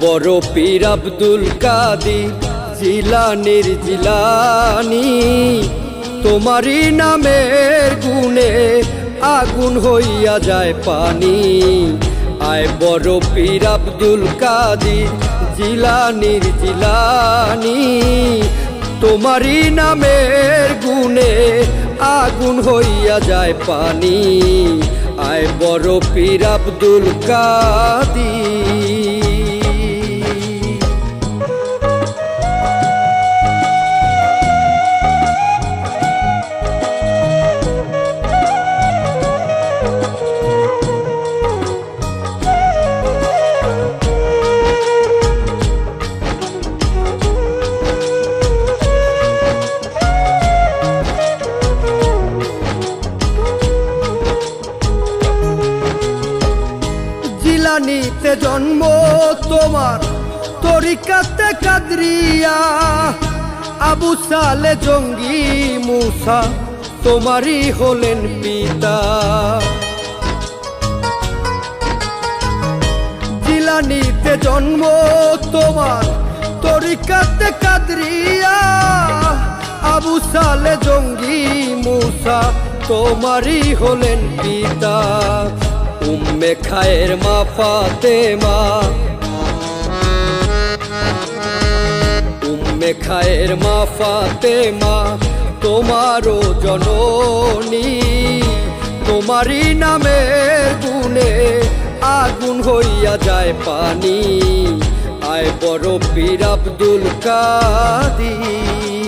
বড় পীর আব্দুল কাদির জিলানির জিলানি। তোমারই নামের গুণে আগুন হইয়া যায় পানি। আয় বড় পীর আব্দুল কাদির জিলানির জিলানি। তোমারই নামের গুণে আগুন হইয়া যায় পানি। আয় বড় পীর আব্দুল কাদির জিলানিতে জন্ম তোমার। তরিকাতে কাদরিয়া, আবু সালে জঙ্গি মুসা, তোমারই হলেন পিতা। জিলানিতে জন্ম তোমার, তরিকাতে কাদরিয়া, আবু সালে জঙ্গি মুসা, তোমারই হলেন পিতা। উম্মে খায়ের মা ফাতেমা। উম্মে খায়ের মা ফাতেমা, তোমারও জননী। তোমারই নামের গুণে আগুন হইয়া যায় পানি। আয় বড় পীর আব্দুল কাদির।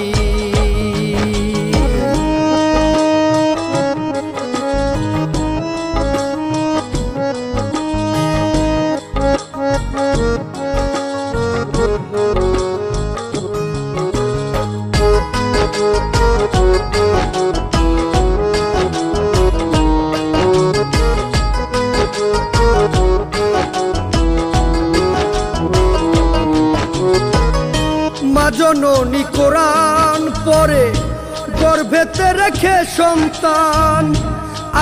জননী কোরআন পরে গর্ভেতে রেখে সন্তান।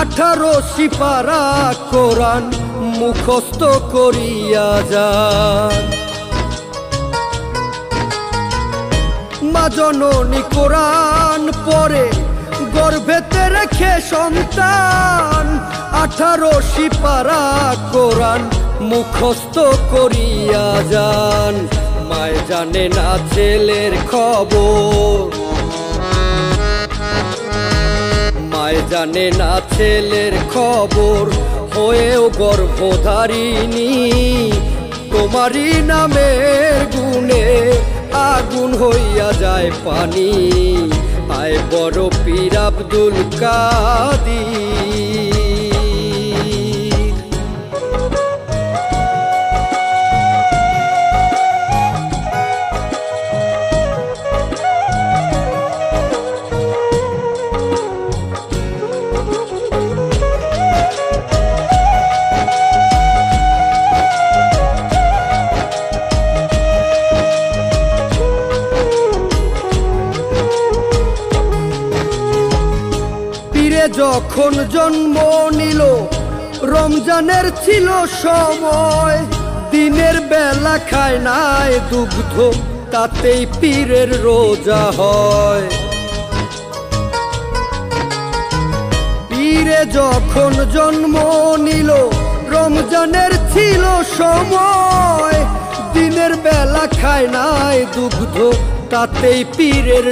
আঠারো সিপারা কোরআন মুখস্থ করিয়া যান। মা জননী কোরআন পরে গর্ভেতে রেখে সন্তান। আঠারো সিপারা কোরআন মুখস্থ করিয়া যান। মায় জানে না ছেলের খবর। মায় জানে না ছেলের খবর, হয়েও গর্ভধারিণী। তোমারই নামের গুণে আগুন হইয়া যায় পানি। আয় বড় পীর আব্দুল কাদির। যখন জন্ম নিল, রমজানের ছিল সময়। দিনের বেলা খায় নাই দুগ্ধ, তাতেই পীরের রোজা হয়। পীরে যখন জন্ম নিল, রমজানের ছিল সময়। দিনের বেলা খায় নাই দুগ্ধ, তাতেই পীরের